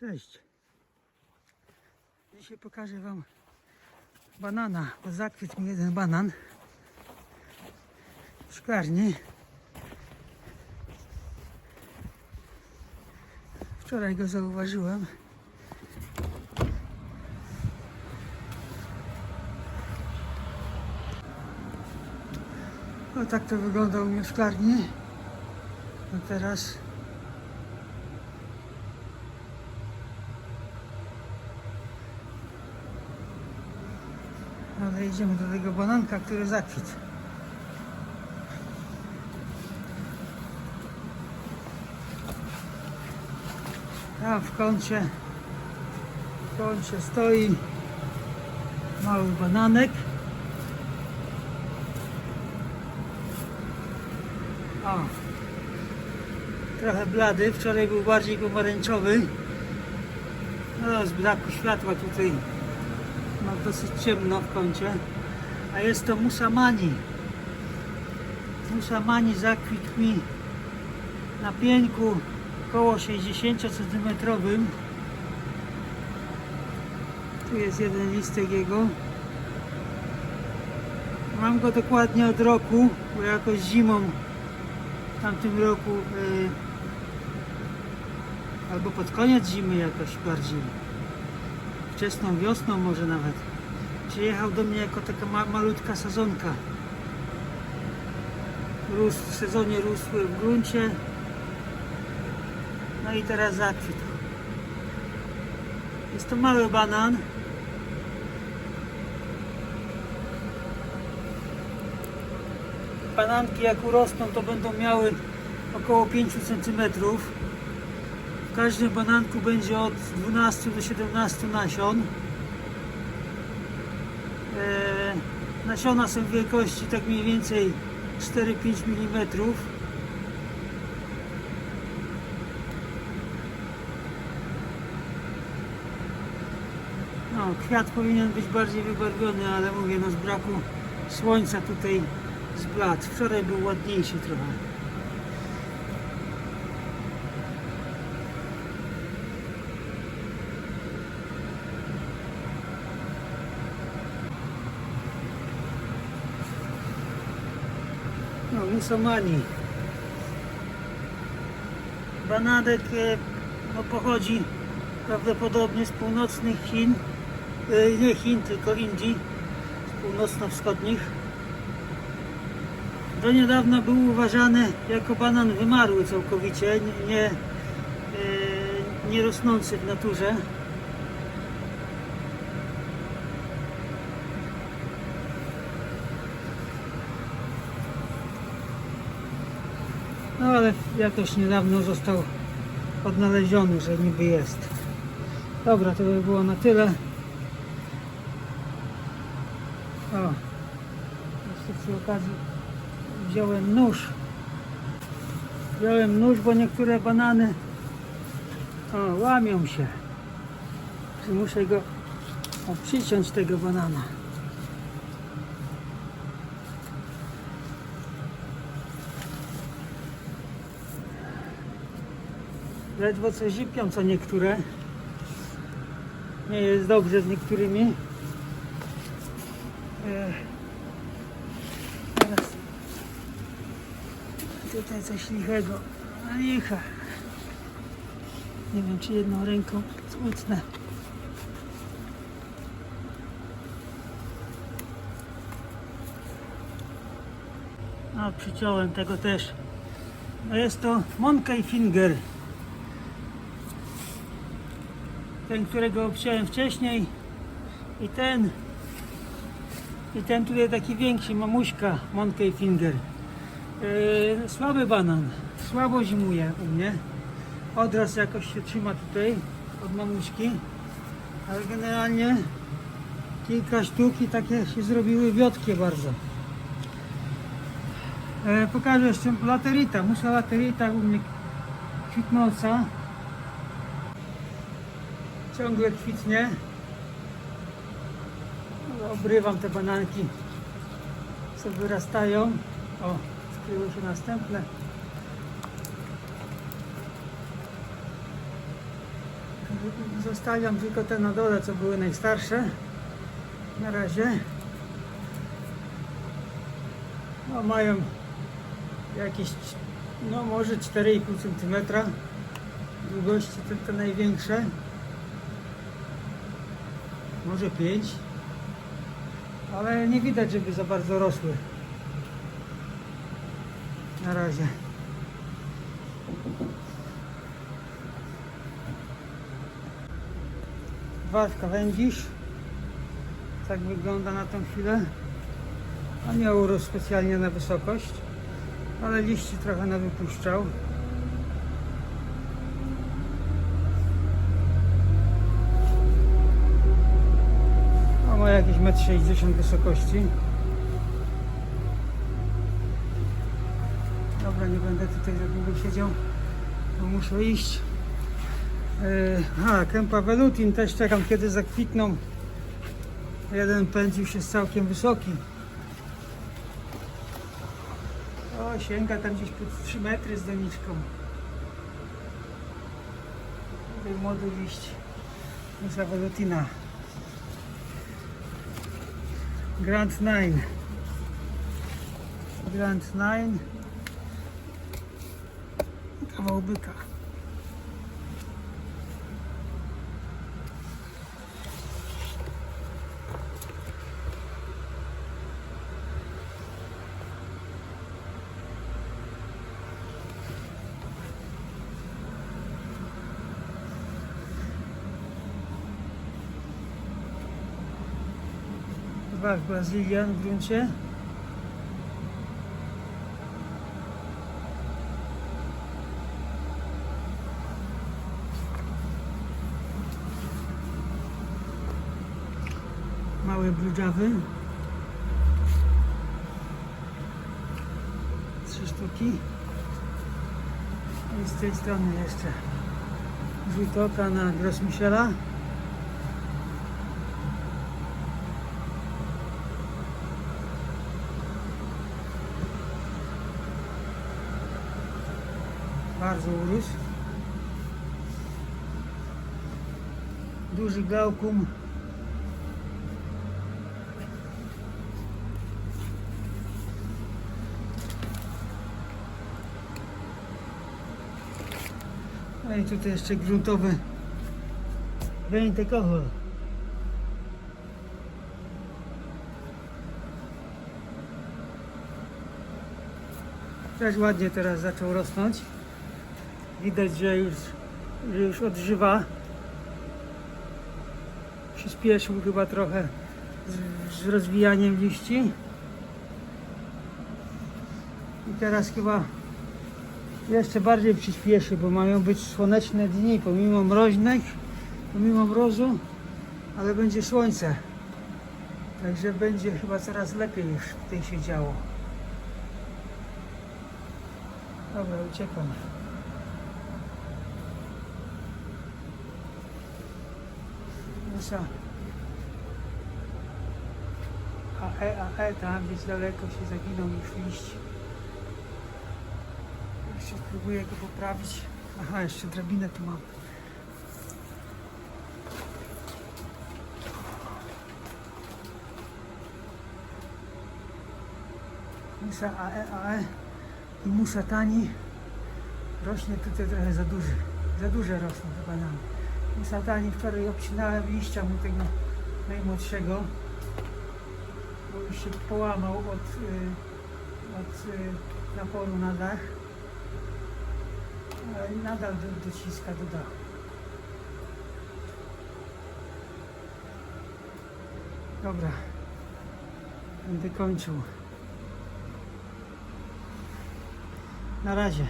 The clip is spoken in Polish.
Cześć. Dzisiaj pokażę Wam banana, bo zakwitł mi jeden banan w szklarni. Wczoraj go zauważyłem. O tak to wygląda u mnie w szklarni. A teraz Ale idziemy do tego bananka, który zakwitł. Tam w kącie, w kącie stoi mały bananek. O, trochę blady, wczoraj był bardziej pomarańczowy. No, z braku światła tutaj ma dosyć ciemno w kącie, a jest to musamani. Musamani zakwitł mi na pieńku około 60 cm. Tu jest jeden listek jego. Mam go dokładnie od roku, bo jakoś zimą w tamtym roku y, albo pod koniec zimy jakoś bardziej wczesną wiosną może nawet. Przyjechał do mnie jako taka ma malutka sezonka. Rósł, w sezonie rósły w gruncie. No i teraz zakwitł. Jest to mały banan. Bananki jak urosną to będą miały około 5 cm. W każdym bananku będzie od 12 do 17 nasion. Eee, nasiona są wielkości tak mniej więcej 4-5 mm. No, kwiat powinien być bardziej wybarwiony, ale mówię, no z braku słońca tutaj zbladł. Wczoraj był ładniejszy trochę. Musamani. Bananek e, no, pochodzi prawdopodobnie z północnych Chin, e, nie Chin, tylko Indii, z północno-wschodnich. Do niedawna był uważany jako banan wymarły całkowicie, nie, e, nie rosnący w naturze. Ale jakoś niedawno został odnaleziony, że niby jest. Dobra, to by było na tyle. O, jeszcze przy okazji wziąłem nóż. Wziąłem nóż, bo niektóre banany o, łamią się. Muszę go przyciąć tego banana. Ledwo co zipią, co niektóre. Nie jest dobrze z niektórymi. Teraz tutaj coś lichego. Licha. Nie wiem, czy jedną ręką złócnę. A przyciąłem tego też. No jest to Monkey Finger. Ten, którego obciąłem wcześniej i ten i ten tutaj taki większy, mamuśka Monkey Finger. Yy, słaby banan słabo zimuje u mnie. Odraz jakoś się trzyma tutaj od mamuśki ale generalnie kilka sztuk i takie się zrobiły wiotkie bardzo. E, pokażę jeszcze laterita, musa laterita u mnie kwitnąca ciągle kwitnie. No, Obrywam te bananki, co wyrastają. O, skryły się następne. Zostawiam tylko te na dole, co były najstarsze. Na razie. No mają jakieś, no może 4,5 cm długości, te największe. Może 5. Ale nie widać, żeby za bardzo rosły. Na razie. Warka wędzisz. Tak wygląda na tą chwilę. A nie specjalnie na wysokość, ale liści trochę nawypuszczał. A ma jakieś 1,60 m wysokości. Dobra, nie będę tutaj za długo siedział, bo muszę iść. Yy, A, kępa velutin też czekam kiedy zakwitną. Jeden pędz już jest całkiem wysoki. O, sięga tam gdzieś pod 3 metry z doniczką. Młody liść. Musa velutina. Grand 9. Grand 9. Kawał byka. Dwa Brazylian w gruncie. Małe bludżawy. Trzy sztuki. I z tej strony jeszcze rzut oka na Grossmichela. Bardzo urósł. Duży glaukum. No i tutaj jeszcze gruntowy Wejntekochol. Też ładnie teraz zaczął rosnąć. Widać, że już, że już odżywa. Przyspieszył chyba trochę z, z rozwijaniem liści. I teraz chyba jeszcze bardziej przyspieszy, bo mają być słoneczne dni, pomimo mroźnych, pomimo mrozu, ale będzie słońce. Także będzie chyba coraz lepiej już tutaj się działo. Dobra, uciekam. Musa. A e, a e, tam gdzieś daleko się zaginął już liść. Jeszcze spróbuję go poprawić. Aha, jeszcze drabinę tu mam. Musa AE, AE i musa tani rośnie tutaj trochę za duży. Za duże rosną chyba nam. Tani wczoraj obcinałem liścia mu tego najmłodszego, bo już się połamał od, y, od y, naporu na dach ale nadal do, dociska do dachu. Dobra, będę kończył. Na razie.